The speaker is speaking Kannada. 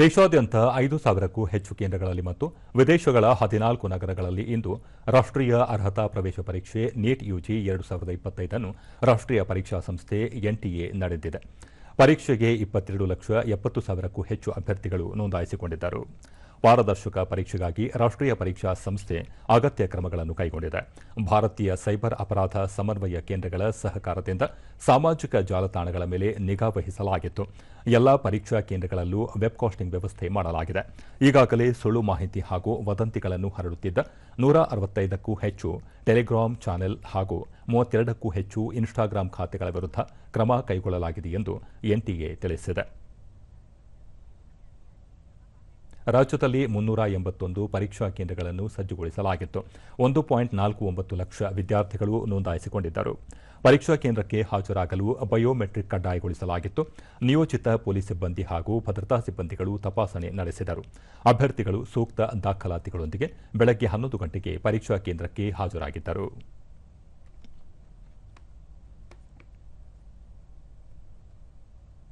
ದೇಶಾದ್ಯಂತ ಐದು ಸಾವಿರಕ್ಕೂ ಹೆಚ್ಚು ಕೇಂದ್ರಗಳಲ್ಲಿ ಮತ್ತು ವಿದೇಶಗಳ ಹದಿನಾಲ್ಕು ನಗರಗಳಲ್ಲಿ ಇಂದು ರಾಷ್ಟ್ರೀಯ ಅರ್ಹತಾ ಪ್ರವೇಶ ಪರೀಕ್ಷೆ ನೀಟ್ ಯುಜಿ ಎರಡು ಸಾವಿರದ ಇಪ್ಪತ್ತೈದನ್ನು ರಾಷ್ಟ್ರೀಯ ಪರೀಕ್ಷಾ ಸಂಸ್ಥೆ ಎನ್ಟಿಎ ನಡೆದಿದೆ. ಪರೀಕ್ಷೆಗೆ ಇಪ್ಪತ್ತೆರಡು ಲಕ್ಷ ಎಪ್ಪತ್ತು ಸಾವಿರಕ್ಕೂ ಹೆಚ್ಚು ಅಭ್ಯರ್ಥಿಗಳು ನೋಂದಾಯಿಸಿಕೊಂಡಿದ್ದರು. ಪಾರದರ್ಶಕ ಪರೀಕ್ಷೆಗಾಗಿ ರಾಷ್ಟ್ರೀಯ ಪರೀಕ್ಷಾ ಸಂಸ್ಥೆ ಅಗತ್ಯ ಕ್ರಮಗಳನ್ನು ಕೈಗೊಂಡಿದೆ. ಭಾರತೀಯ ಸೈಬರ್ ಅಪರಾಧ ಸಮನ್ವಯ ಕೇಂದ್ರಗಳ ಸಹಕಾರದಿಂದ ಸಾಮಾಜಿಕ ಜಾಲತಾಣಗಳ ಮೇಲೆ ನಿಗಾ ವಹಿಸಲಾಗಿತ್ತು. ಎಲ್ಲಾ ಪರೀಕ್ಷಾ ಕೇಂದ್ರಗಳಲ್ಲೂ ವೆಬ್ಕಾಸ್ಟಿಂಗ್ ವ್ಯವಸ್ಥೆ ಮಾಡಲಾಗಿದೆ. ಈಗಾಗಲೇ ಸುಳ್ಳು ಮಾಹಿತಿ ಹಾಗೂ ವದಂತಿಗಳನ್ನು ಹರಡುತ್ತಿದ್ದ ನೂರ ಅರವತ್ತೈದಕ್ಕೂ ಹೆಚ್ಚು ಟೆಲಿಗ್ರಾಮ್ ಚಾನೆಲ್ ಹಾಗೂ ಮೂವತ್ತೆರಡಕ್ಕೂ ಹೆಚ್ಚು ಇನ್ಸ್ಟಾಗ್ರಾಂ ಖಾತೆಗಳ ವಿರುದ್ಧ ಕ್ರಮ ಕೈಗೊಳ್ಳಲಾಗಿದೆ ಎಂದು ಎನ್ಟಿಎ ತಿಳಿಸಿದೆ. ರಾಜ್ಯದಲ್ಲಿ ಮುನ್ನೂರ ಎಂಬತ್ತೊಂದು ಪರೀಕ್ಷಾ ಕೇಂದ್ರಗಳನ್ನು ಸಜ್ಜುಗೊಳಿಸಲಾಗಿತ್ತು. ಒಂದು ಪಾಯಿಂಟ್ ನಾಲ್ಕು ಒಂಬತ್ತು ಲಕ್ಷ ವಿದ್ಯಾರ್ಥಿಗಳು ನೋಂದಾಯಿಸಿಕೊಂಡಿದ್ದರು. ಪರೀಕ್ಷಾ ಕೇಂದ್ರಕ್ಕೆ ಹಾಜರಾಗಲು ಬಯೋಮೆಟ್ರಿಕ್ ಕಡ್ಡಾಯಗೊಳಿಸಲಾಗಿತ್ತು. ನಿಯೋಜಿತ ಪೊಲೀಸ್ ಸಿಬ್ಬಂದಿ ಹಾಗೂ ಭದ್ರತಾ ಸಿಬ್ಬಂದಿಗಳು ತಪಾಸಣೆ ನಡೆಸಿದರು. ಅಭ್ಯರ್ಥಿಗಳು ಸೂಕ್ತ ದಾಖಲಾತಿಗಳೊಂದಿಗೆ ಬೆಳಗ್ಗೆ ಹನ್ನೊಂದು ಗಂಟೆಗೆ ಪರೀಕ್ಷಾ ಕೇಂದ್ರಕ್ಕೆ ಹಾಜರಾಗಿದ್ದರು.